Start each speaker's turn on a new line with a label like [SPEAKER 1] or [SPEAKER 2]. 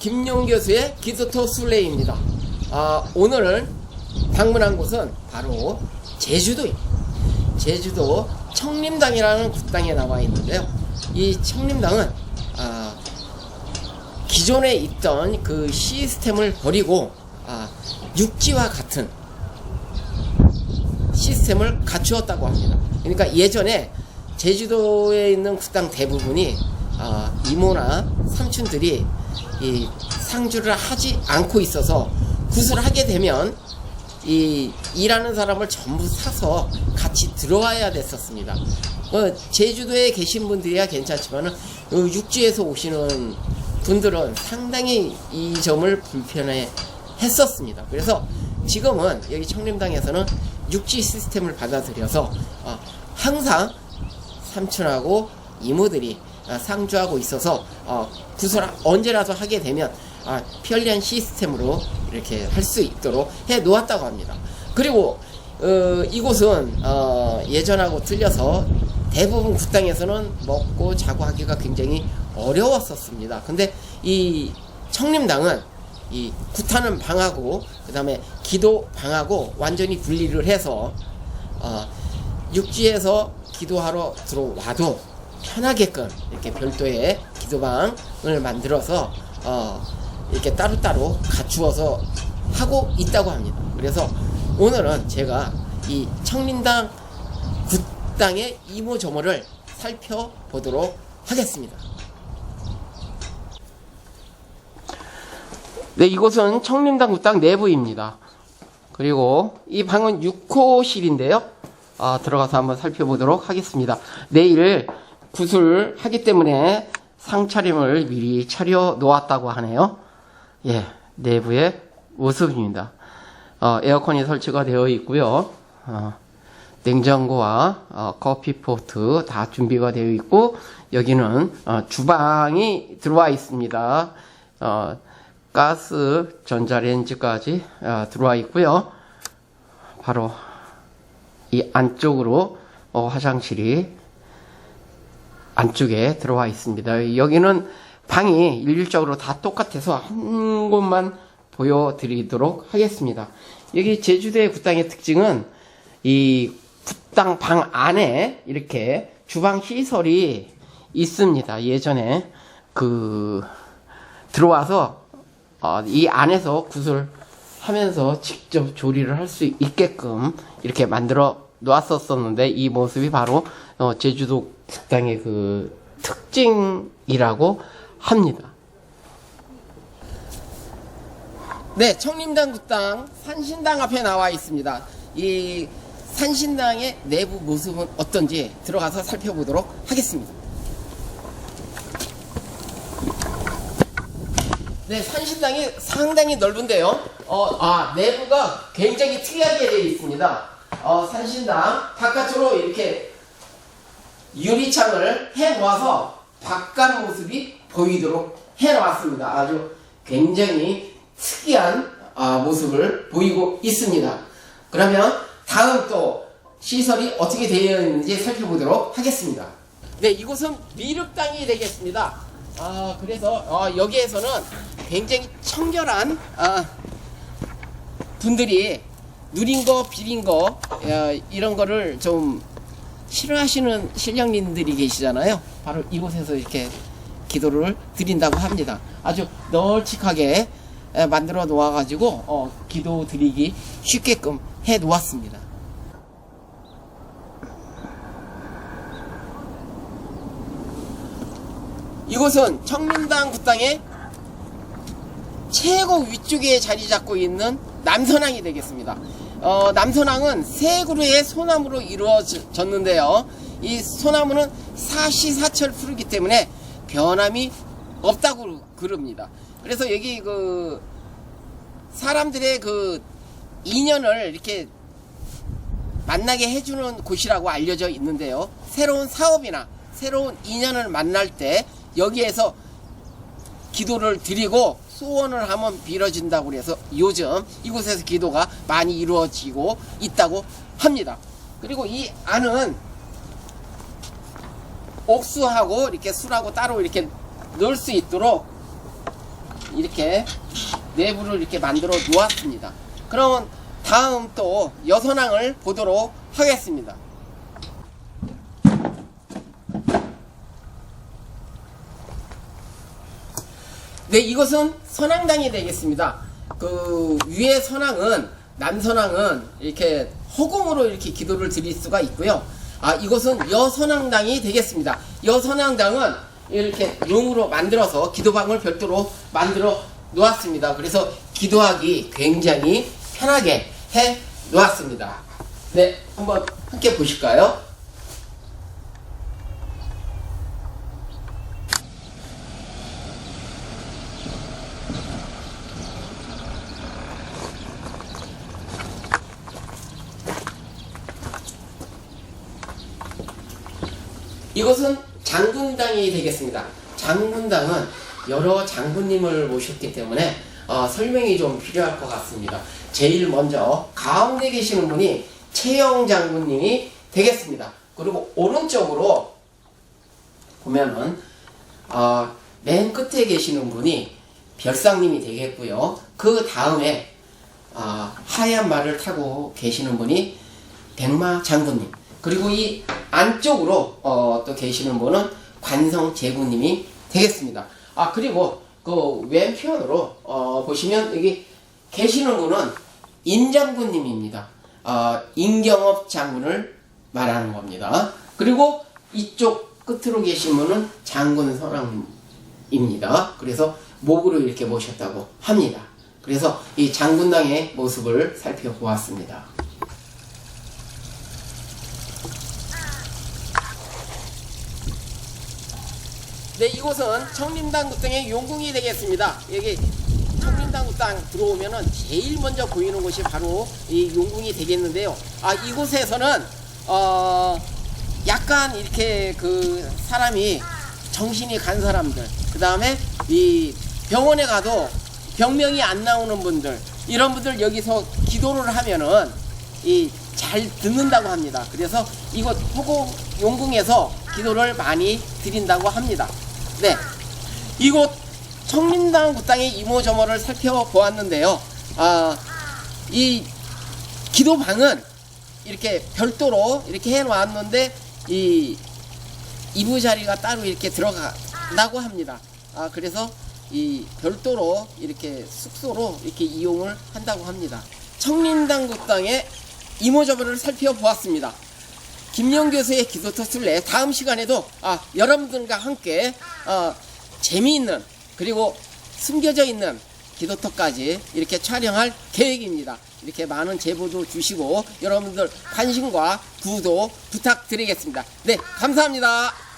[SPEAKER 1] 김용 교수의 기도토 술래입니다. 아, 오늘 방문한 곳은 바로 제주도입니다. 제주도 청림당이라는 국당에 나와 있는데요. 이 청림당은 아, 기존에 있던 그 시스템을 버리고 아, 육지와 같은 시스템을 갖추었다고 합니다. 그러니까 예전에 제주도에 있는 국당 대부분이 아, 이모나 삼촌들이 이 상주를 하지 않고 있어서 구슬을 하게 되면 이 일하는 사람을 전부 사서 같이 들어와야 됐었습니다. 어, 제주도에 계신 분들이야 괜찮지만은 어, 육지에서 오시는 분들은 상당히 이 점을 불편해 했었습니다. 그래서 지금은 여기 청림당에서는 육지 시스템을 받아들여서 어, 항상 삼촌하고 이모들이 어, 상주하고 있어서 어, 구슬 언제라도 하게 되면 아, 편리한 시스템으로 이렇게 할 수 있도록 해 놓았다고 합니다. 그리고 어, 이곳은 어, 예전하고 틀려서 대부분 국당에서는 먹고 자고 하기가 굉장히 어려웠었습니다. 근데 이 청림당은 이 구타는 방하고 그 다음에 기도 방하고 완전히 분리를 해서 어, 육지에서 기도하러 들어와도 편하게끔 이렇게 별도의 기도방을 만들어서 어, 이렇게 따로따로 갖추어서 하고 있다고 합니다. 그래서 오늘은 제가 이 청림당 국당의 이모저모를 살펴보도록 하겠습니다. 네, 이곳은 청림당 국당 내부입니다. 그리고 이 방은 6호실인데요. 아, 들어가서 한번 살펴보도록 하겠습니다. 내일 구슬 하기 때문에 상차림을 미리 차려 놓았다고 하네요. 예, 내부의 모습입니다. 어, 에어컨이 설치가 되어 있고요. 어, 냉장고와 어, 커피 포트 다 준비가 되어 있고 여기는 어, 주방이 들어와 있습니다. 어, 가스 전자레인지까지 어, 들어와 있고요. 바로 이 안쪽으로 어, 화장실이 안쪽에 들어와 있습니다. 여기는 방이 일률적으로 다 똑같아서 한 곳만 보여드리도록 하겠습니다. 여기 제주도의 국당의 특징은 이 국당 방 안에 이렇게 주방 시설이 있습니다. 예전에 그 들어와서 어, 이 안에서 구슬 하면서 직접 조리를 할 수 있게끔 이렇게 만들어 놓았었었는데 이 모습이 바로 어, 제주도 국당의 그 특징이라고 합니다. 네, 청림당 국당 산신당 앞에 나와 있습니다. 이 산신당의 내부 모습은 어떤지 들어가서 살펴보도록 하겠습니다. 네, 산신당이 상당히 넓은데요. 어, 아, 내부가 굉장히 특이하게 되어 있습니다. 어, 산신당 바깥으로 이렇게 유리창을 해 놓아서 바깥 모습이 보이도록 해 놨습니다. 아주 굉장히 특이한 아, 모습을 보이고 있습니다. 그러면 다음 또 시설이 어떻게 되어 있는지 살펴보도록 하겠습니다. 네, 이곳은 미륵당이 되겠습니다. 아, 그래서 어, 여기에서는 굉장히 청결한 아, 분들이 누린 거, 비린 거 어, 이런 거를 좀 싫어하시는 신령님들이 계시잖아요. 바로 이곳에서 이렇게 기도를 드린다고 합니다. 아주 널찍하게 에, 만들어 놓아가지고 어, 기도 드리기 쉽게끔 해 놓았습니다. 이곳은 청림당 국당의 최고 위쪽에 자리 잡고 있는 남선항이 되겠습니다. 어, 남선항은 세 그루의 소나무로 이루어졌는데요. 이 소나무는 사시사철 푸르기 때문에 변함이 없다고 그럽니다. 그래서 여기 그 사람들의 그 인연을 이렇게 만나게 해주는 곳이라고 알려져 있는데요. 새로운 사업이나 새로운 인연을 만날 때 여기에서 기도를 드리고 소원을 하면 빌어진다고 그래서 요즘 이곳에서 기도가 많이 이루어지고 있다고 합니다. 그리고 이 안은 옥수하고 이렇게 술하고 따로 이렇게 넣을 수 있도록 이렇게 내부를 이렇게 만들어 놓았습니다. 그러면 다음 또 여선항을 보도록 하겠습니다. 네, 이것은 선항당이 되겠습니다. 그 위에 선항은 남선항은 이렇게 허공으로 이렇게 기도를 드릴 수가 있고요. 아, 이것은 여선항당이 되겠습니다. 여선항당은 이렇게 룸으로 만들어서 기도방을 별도로 만들어 놓았습니다. 그래서 기도하기 굉장히 편하게 해 놓았습니다. 네, 한번 함께 보실까요? 이것은 장군당이 되겠습니다. 장군당은 여러 장군님을 모셨기 때문에 어, 설명이 좀 필요할 것 같습니다. 제일 먼저 가운데 계시는 분이 최영 장군님이 되겠습니다. 그리고 오른쪽으로 보면은 어, 맨 끝에 계시는 분이 별상님이 되겠고요. 그 다음에 어, 하얀 말을 타고 계시는 분이 백마 장군님. 그리고 이 안쪽으로 어, 또 계시는 분은 관성 제군님이 되겠습니다. 아 그리고 그 왼편으로 어, 보시면 여기 계시는 분은 임장군님입니다. 어, 임경업 장군을 말하는 겁니다. 그리고 이쪽 끝으로 계신 분은 장군 선왕입니다. 그래서 목으로 이렇게 모셨다고 합니다. 그래서 이 장군당의 모습을 살펴보았습니다. 네, 이곳은 청림당 구땅의 용궁이 되겠습니다. 여기 청림당 구땅 들어오면은 제일 먼저 보이는 곳이 바로 이 용궁이 되겠는데요. 아, 이곳에서는 어 약간 이렇게 그 사람이 정신이 간 사람들, 그 다음에 이 병원에 가도 병명이 안 나오는 분들, 이런 분들 여기서 기도를 하면은 이 잘 듣는다고 합니다. 그래서 이곳 호공 용궁에서 기도를 많이 드린다고 합니다. 네. 이곳 청림당 구땅의 이모저모를 살펴보았는데요. 아, 이 기도방은 이렇게 별도로 이렇게 해놓았는데 이 이부 자리가 따로 이렇게 들어간다고 합니다. 아, 그래서 이 별도로 이렇게 숙소로 이렇게 이용을 한다고 합니다. 청림당 구땅의 이모저모를 살펴보았습니다. 김영 교수의 기도 터슬레 다음 시간에도 아, 여러분들과 함께 어, 재미있는 그리고 숨겨져 있는 기도터까지 이렇게 촬영할 계획입니다. 이렇게 많은 제보도 주시고 여러분들 관심과 구독 부탁드리겠습니다. 네, 감사합니다.